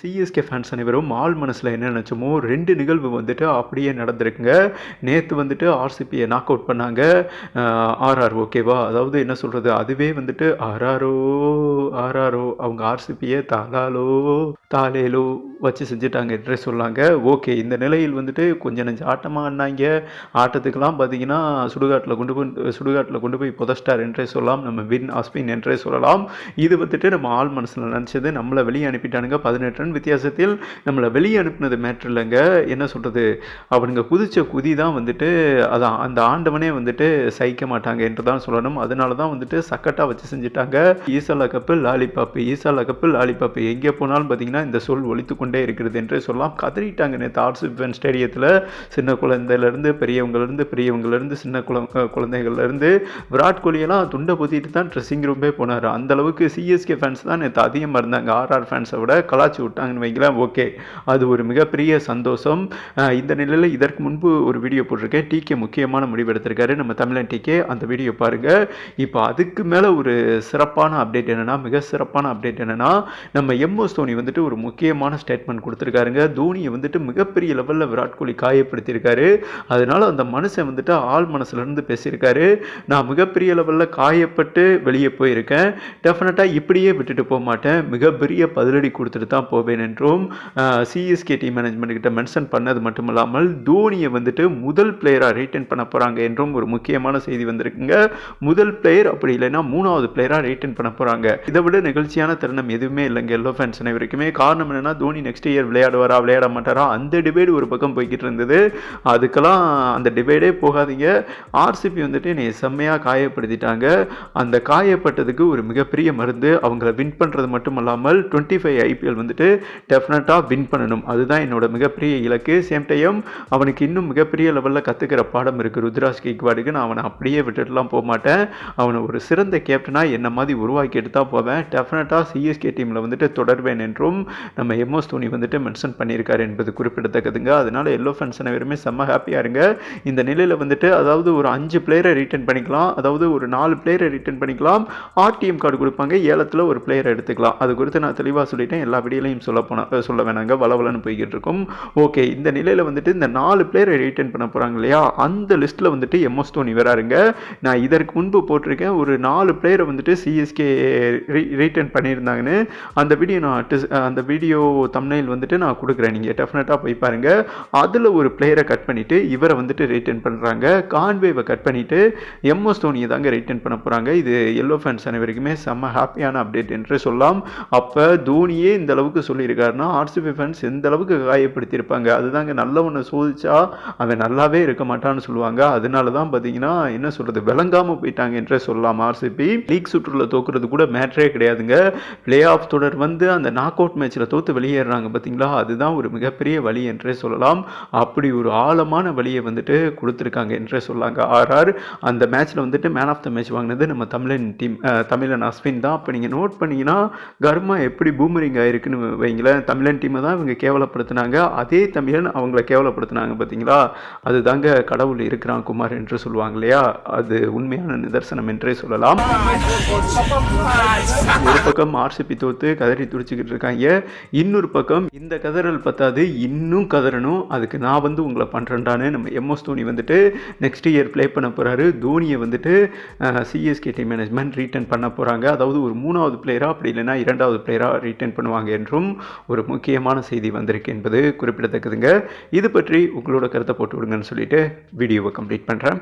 CSK fans அனைவரும் ஆள் மனசில் என்ன நினச்சோமோ ரெண்டு நிகழ்வு வந்துட்டு அப்படியே நடந்திருக்குங்க. நேற்று வந்துட்டு ஆர்சிபியை நாக் அவுட் பண்ணாங்க. ஆர்ஆர் ஓகேவா அதாவது என்ன சொல்கிறது அதுவே வந்துட்டு ஆர்ஆரோ ஆர்ஆரோ அவங்க ஆர்சிபியை தாலாலோ தாலேலோ வச்சு செஞ்சுட்டாங்க என்றே சொல்லாங்க. ஓகே இந்த நிலையில் வந்துட்டு கொஞ்சம் நெஞ்சு ஆட்டமாக ஆடினாங்க. ஆட்டத்துக்கெல்லாம் பார்த்தீங்கன்னா சுடுகாட்டில் கொண்டு போய் சுடுகாட்டில் கொண்டு போய் புதஸ்டார் என்றே சொல்லலாம் நம்ம வின் ஆஸ்பின் என்றே சொல்லலாம். இது வந்துட்டு நம்ம ஆள் மனசில் நினச்சது நம்மளை வெளியே அனுப்பிட்டானுங்க. பதினெட்டு ரன் வித்தியாசத்தில் நம்மளை வெளியே அனுப்புனது மேட்ரு இல்லைங்க. என்ன சொல்கிறது அவனுங்க குதிச்ச குதி தான் வந்துட்டு அதான் அந்த ஆண்டவனே வந்துட்டு சகிக்க மாட்டாங்க என்று தான் சொல்லணும். அதனால தான் வந்துட்டு சக்கட்டாக வச்சு செஞ்சுட்டாங்க. ஈசாலா கப்பு லாலிபாப்பு ஈசாலா கப்பு லாலிபாப்பு. எங்கே போனாலும் பார்த்தீங்கன்னா இந்த சொல் ஒழித்து கொண்டே இருக்கிறது என்று சொல்லலாம். கதறிட்டாங்க நேற்று ஆர்சிபன் ஸ்டேடியத்தில். சின்ன குழந்தையிலேருந்து பெரியவங்கலேருந்து பெரியவங்கலேருந்து சின்ன குழ குழந்தைகள்லேருந்து விராட் கோலியெல்லாம் துண்டை பொத்திட்டு தான் ட்ரெஸ்ஸிங் ரூமே போனார். அந்தளவுக்கு சிஎஸ்கே ஃபேன்ஸ் தான் நேற்று அதிகமாக இருந்தாங்க. ஆர்ஆர் ஃபேன்ஸை விட கலாச்சி பார்த்தாங்கன்னு வைங்களேன். ஓகே. அது ஒரு மிகப்பெரிய சந்தோஷம். இந்த நிலையில் இதற்கு முன்பு ஒரு வீடியோ போட்டிருக்கேன். டிகே முக்கியமான முடிவு எடுத்திருக்காரு. நம்ம தமிழன் டிகே அந்த வீடியோ பாருங்கள் இப்போ அதுக்கு மேலே ஒரு சிறப்பான அப்டேட் என்னென்னா மிக சிறப்பான அப்டேட் என்னென்னா நம்ம எம்எஸ் தோனி வந்துட்டு ஒரு முக்கியமான ஸ்டேட்மெண்ட் கொடுத்துருக்காருங்க. தோனியை வந்துட்டு மிகப்பெரிய லெவலில் விராட் கோலி காயப்படுத்தியிருக்காரு. அதனால் அந்த மனுஷன் வந்துட்டு ஆள் மனசுலேருந்து பேசியிருக்காரு. நான் மிகப்பெரிய லெவலில் காயப்பட்டு வெளியே போயிருக்கேன். டெஃபினட்டாக இப்படியே விட்டுட்டு போக மாட்டேன் மிகப்பெரிய பதிலடி கொடுத்துட்டு தான் போவேன் என்றும் சிஎஸ்கே டீம் மேனேஜ்மெண்ட் கிட்ட மென்ஷன் பண்ணது மட்டும் இல்லாமல் தோனியை வந்துட்டு முதல் பிளேயராக ரீட்டைன் பண்ண போகிறாங்க என்றும் ஒரு முக்கியமான செய்தி வந்திருக்குங்க. முதல் பிளேயர் அப்படி இல்லைன்னா மூணாவது பிளேயராக ரீட்டைன் பண்ண போகிறாங்க இதை விட நிகழ்ச்சியான தருணம் எதுவுமே இல்லைங்க எல்லோ ஃபேன்ஸ் அனைவருக்குமே. காரணம் என்னன்னா தோனி நெக்ஸ்ட் இயர் விளையாடுவாரா விளையாட மாட்டாரா அந்த டிபேட் ஒரு பக்கம் போய்கிட்டு இருந்தது. அதுக்கெல்லாம் அந்த டிபேடே போகாதீங்க. ஆர்சிபி வந்துட்டு என்னை செம்மையாக காயப்படுத்திட்டாங்க. அந்த காயப்பட்டதுக்கு ஒரு மிகப்பெரிய மருந்து அவங்கள வின் பண்ணுறது மட்டும் இல்லாமல் டுவெண்ட்டி ஃபைவ் ஐபிஎல் வந்துட்டு டெஃபினட்டாக வின் பண்ணணும். அதுதான் என்னோட மிகப்பெரிய இலக்கு. சேம் டைம் அவனுக்கு இன்னும் மிகப்பெரிய லெவலில் கற்றுக்கிற பாடம் இருக்குது ருத்ராஜ் கேக்வாடுக்கு நான் அவனை அப்படியே விட்டுட்டுலாம் போக மாட்டேன். அவனை ஒரு சிறந்த கேப்டனாக என்ன மாதிரி உருவாக்கி தான் போவேன். டெஃபினட்டாக சிஎஸ்கே டீமில் வந்துட்டு தொடர்வேன் என்றும் நம்ம எம்எஸ் தோனி வந்துட்டு மென்ஷன் பண்ணியிருக்காரு என்பது குறிப்பிடத்தக்கதுங்க. அதனால் எல்லோ ஃபேன்ஸ் அனைவருமே செம்ம ஹாப்பியாக இருங்க. இந்த நிலையில் வந்துட்டு அதாவது ஒரு அஞ்சு பிளேயரை ரிட்டர்ன் பண்ணிக்கலாம். அதாவது ஒரு நாலு பிளேயரை ரிட்டர்ன் பண்ணிக்கலாம். ஆர்டிஎம் கார்டு கொடுப்பாங்க. ஏலத்தில் ஒரு பிளேயரை எடுத்துக்கலாம். அது குறித்து நான் தெளிவாக சொல்லிட்டேன். எல்லா வீடியோலையும் சொல்ல போனால் சொல்ல வேணாங்க வளவலன்னு போய்கிட்டு இருக்கும். ஓகே இந்த நிலையில் வந்துட்டு இந்த நாலு பிளேயரை ரீட்டர்ன் பண்ண போகிறாங்க இல்லையா? அந்த லிஸ்ட்டில் வந்துட்டு எம்எஸ் தோனி வராருங்க நான் இதற்கு முன்பு போட்டிருக்கேன். ஒரு நாலு பிளேயரை வந்துட்டு சிஎஸ்கே ரீட்டர்ன் பண்ணியிருந்தாங்கன்னு. அந்த வீடியோ நான் அந்த வீடியோ தமிழில் வந்துட்டு நான் கொடுக்குறேன். நீங்கள் டெஃபினட்டாக போய் பாருங்கள் அதில் ஒரு பிளேயரை கட் பண்ணிவிட்டு இவரை வந்துட்டு ரீட்டர்ன் பண்ணுறாங்க கான்வேவை கட் பண்ணிவிட்டு எம்எஸ் தோனியை தாங்க ரீட்டர்ன் பண்ண போகிறாங்க இது எல்லோ ஃபேன்ஸ் அனைவருக்குமே செம்ம ஹாப்பியான அப்டேட் என்று சொல்லலாம். அப்போ தோனியே இந்த அளவுக்கு சொல்லியிருக்காருன்னா ஆர்சிபி ஃபேன்ஸ் எந்த அளவுக்கு காயப்படுத்தியிருப்பாங்க? அதுதாங்க நல்லவனை சோதிச்சா அவன் நல்லாவே இருக்க மாட்டான்னு சொல்லுவாங்க. அதனால தான் பார்த்தீங்கன்னா என்ன சொல்கிறது விளங்காமல் போயிட்டாங்க என்றே சொல்லலாம் ஆர்சிபி. லீக் சுற்றுல தோக்குறது கூட மேட்ரே கிடையாதுங்க. பிளே ஆஃப் தொடர் வந்து அந்த நாக் அவுட் மேட்ச்சில் தோற்று வெளியேறாங்க பார்த்தீங்களா அதுதான் ஒரு மிகப்பெரிய வழி என்றே சொல்லலாம். அப்படி ஒரு ஆழமான வழியை வந்துட்டு கொடுத்துருக்காங்க என்றே சொல்லாங்க. ஆர்ஆர் அந்த மேட்ச்சில் வந்துட்டு மேன் ஆஃப் த மேட்ச் வாங்கினது நம்ம தமிழன் டீம் தமிழன் அஸ்வின் தான். அப்போ நீங்கள் நோட் பண்ணீங்கன்னா கர்மா எப்படி பூமரிங் ஆயிருக்குன்னு வைங்களேன். தமிழன் டீமை தான் இவங்க கேவலப்படுத்தினாங்க. அதே தமிழன் அவங்கள கேவலப்படுத்தினாங்க பார்த்தீங்களா அதுதாங்க கடவுள் இருக்கிறான் குமார் என்று சொல்லுவாங்க இல்லையா? அது உண்மையான நிதர்சனம் என்றே சொல்லலாம். ஒரு பக்கம் ஆர்சிபி தோத்து கதறி துடிச்சுக்கிட்டு இருக்காங்க. இன்னொரு பக்கம் இந்த கதறல் பத்தாது இன்னும் கதறணும். அதுக்கு நான் வந்து உங்களை பண்ணுறேன்டான்னு நம்ம எம்எஸ் தோனி வந்துட்டு நெக்ஸ்ட் இயர் ப்ளே பண்ண போகிறாரு தோனியை வந்துட்டு சிஎஸ்கே டீம் மேனேஜ்மெண்ட் ரீட்டன் பண்ண போகிறாங்க அதாவது ஒரு மூணாவது பிளேயராக அப்படி இல்லைன்னா இரண்டாவது பிளேயராக ரீட்டன் பண்ணுவாங்க என்றும் ஒரு முக்கியமான செய்தி வந்திருக்கு என்பது குறிப்பிடத்தக்கதுங்க. இது பற்றி உங்களோட கருத்தை போட்டு விடுங்கன்னு சொல்லிட்டு வீடியோவை கம்ப்ளீட் பண்ணுறேன்